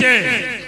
છે.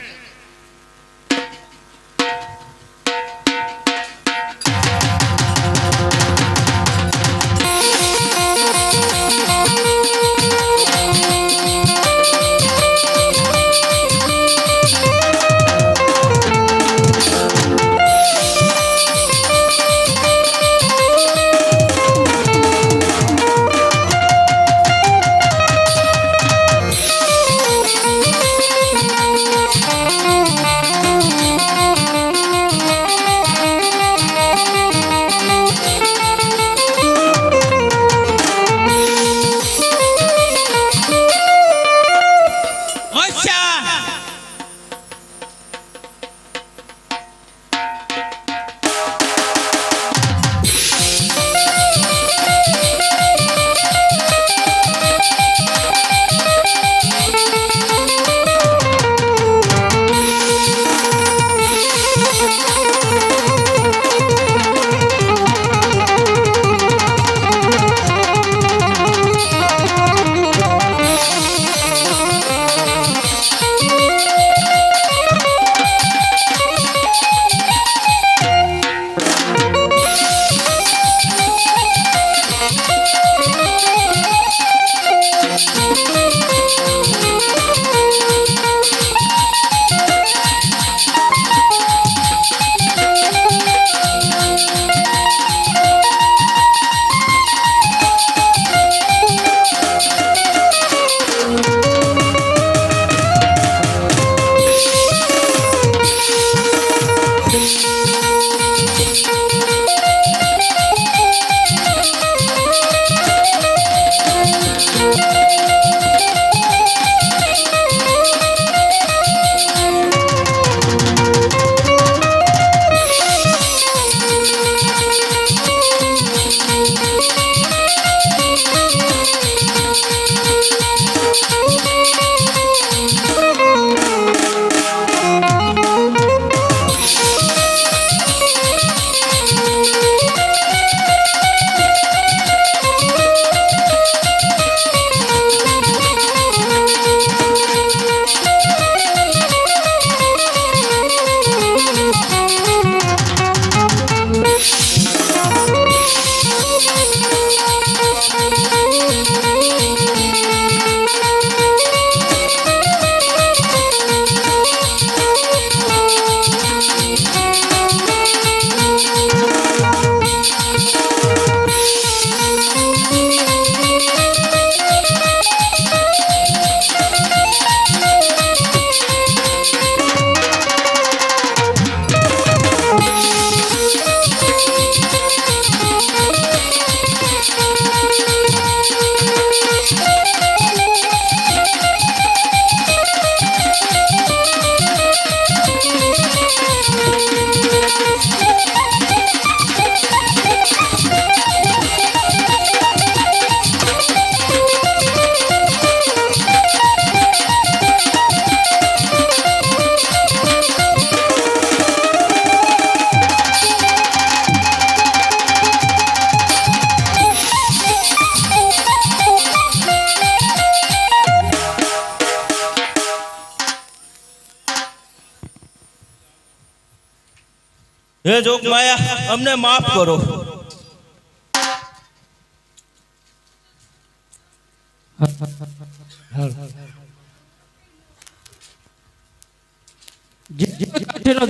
હે જોગ માયા, અમને માફ કરો.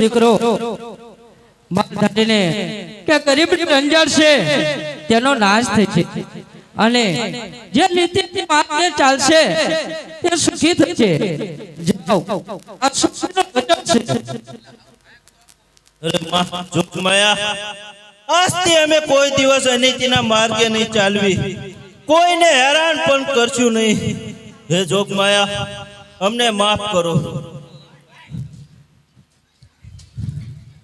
દીકરો કે ગરીબ અંજાર છે તેનો નાશ થાય છે. અને જે નીતિ માર્ગે ચાલશે, તે સુખી થશે છે. માં આજથી અમે કોઈ દિવસ અનીતિના માર્ગે નહીં ચાલવી. કોઈને હેરાન પણ કરશું નહીં. હે જોગ અમને માફ કરો.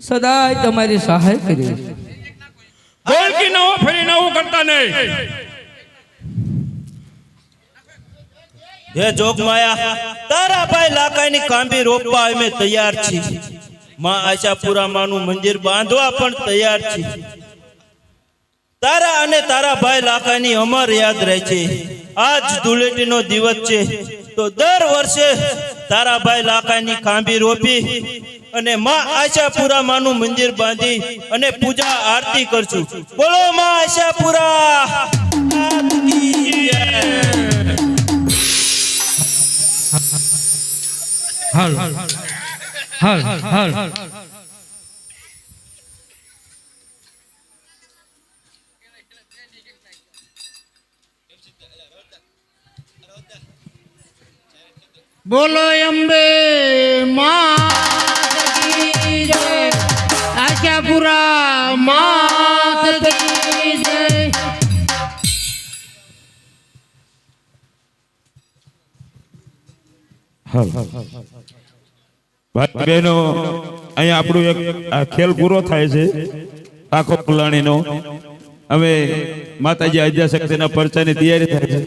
સદાય તમારી સહાય કરી બોલ કે નવો ફરી નવું કરતા નહીં. હે જોગ તારા ભાઈ લાકાની કાંબી રોપવા અમે તૈયાર છીએ. માં આશાપુરા માનું મંદિર બાંધવા પણ તૈયાર છે. તારા અને તારા ભાઈ લાકાની અમર યાદ રહે છે. આજ ધૂળેટીનો દિવસ છે. તો દર વર્ષે તારાભાઈ લાકાની ખાંભી રોપી અને માં આશાપુરા માનું મંદિર બાંધી અને પૂજા આરતી કરશું. બોલો માં આશાપુરા! હાલ. હાલ હર. હાલ બોલો અંબે આશાપુરા માત કી જય ભાઈ બહેનો, અહીંયા આપણું એક ખેલ પૂરો થાય છે, આખો પુલાણીનો હવે માતાજી આદ્યાશક્તિના પરચાની તૈયારી થાય છે.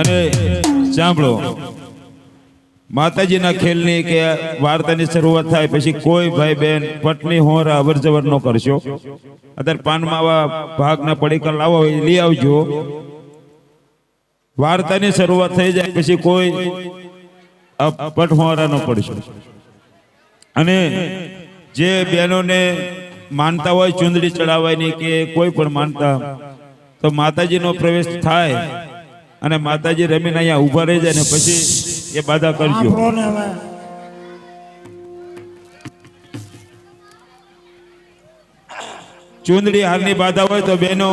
અને સાંભળો, માતાજીના ખેલની કે વાર્તાની શરૂઆત થાય પછી કોઈ ભાઈ બહેન પટની હોરા અવર જવર ન કરશો. અત્યારે પાનમાં આવા ભાગના પડીકા લાવો હોય લઈ આવજો. વાર્તાની શરૂઆત થઈ જાય પછી કોઈ પટહોરા ન પડશો. અને જે બહેનોને માનતા હોય ચુંદડી ચડાવવાની કે કોઈ પણ માનતા, તો માતાજીનો પ્રવેશ થાય. અને માતાજી રમીને અહીંયા ઊભા રહી જાય ને પછી એ બાધા કરજો. ચુંદડી હારની બાધા હોય તો બેનો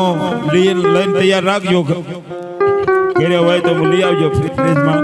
લઈ- લઈને તૈયાર રાખજો. ઘરે હોય તો લઈ આવજો ફ્રીજમાં.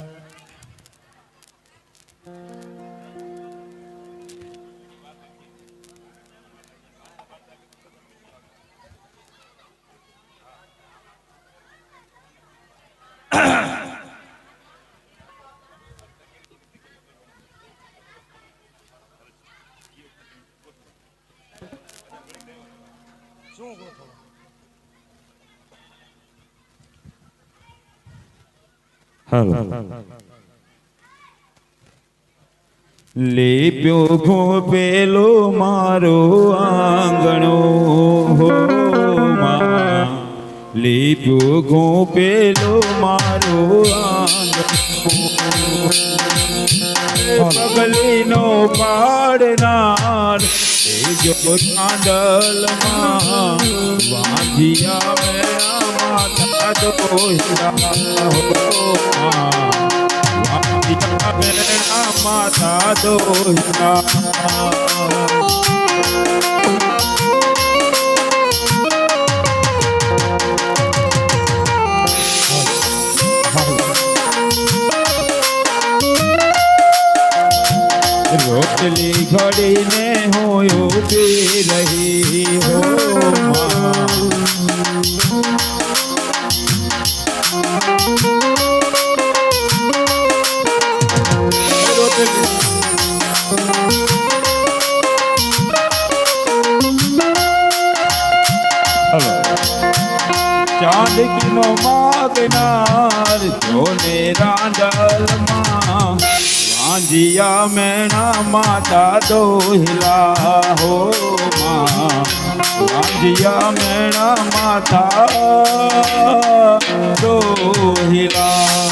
ઘડીક બેસ હાલ ઘોપેલો મારો આંગણો હો લેપ્યો ઘોપેલો મારો આંગણો પગલીનો પાડનાર એ જો ચાંદલમાં વાંધિયા મેળા માતા દોહિયા હો માં. વાંધિયા મેળા માતા દોહિયા રોટલી ઘડીને હોય ઊભી રહી હો માં. ચાંદકીનો માગનાર જોને રાંડલમાં વાંજિયા મેણા માતા દોહિલા હો માં. વાંજિયા મેણા માતા દોહિલા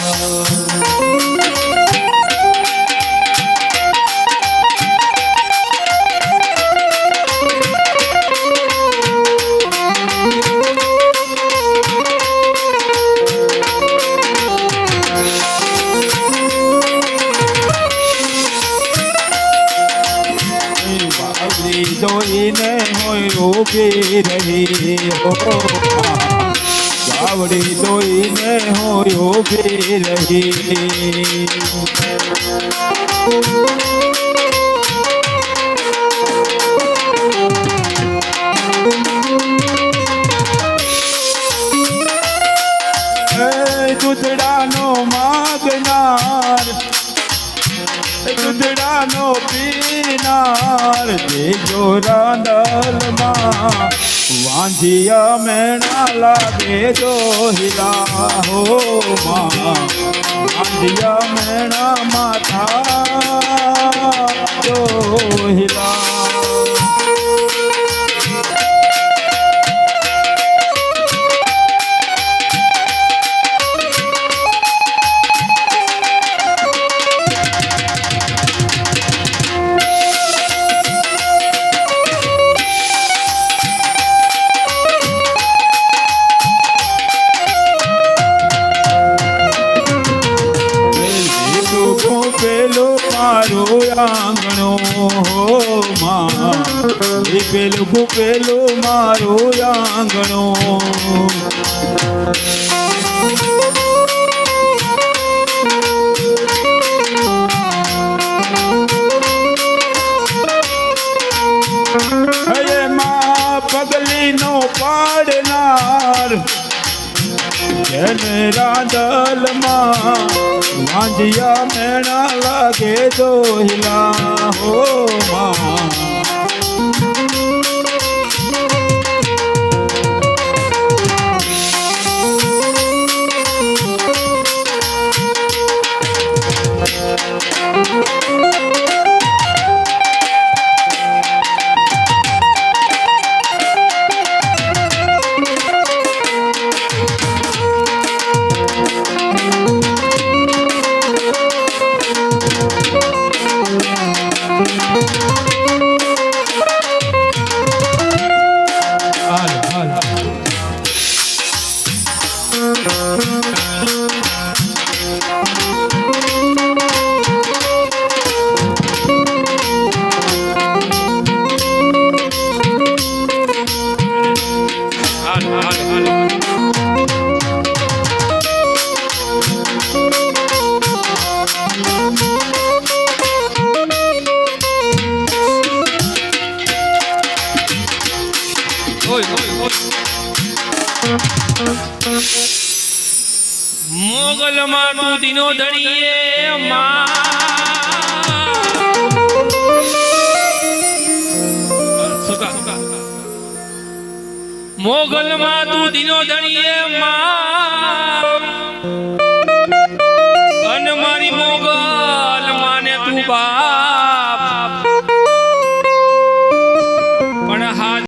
ઊભી રહી હો. ગાવડી જોઈને હોય ઊભી રહી. દૂધડાનો પીનાર દેજો રાંદલમાં વાંધિયા મેણા લાગે જો હિલા હો માં વાંધિયા મેણા માથા જો હિલા પેલું પેલો મારું આંગણો હો માં. પેલું પેલો મારો આંગણો. જેને રાંદલમાં વાંજિયા મેણા લાગે દોહલા હો માં. મોગલમાં તું દિનો ધણીએ માં મોગલમાં તું દિનો ધણીએ માં અન મારી મોગલ માને તું બા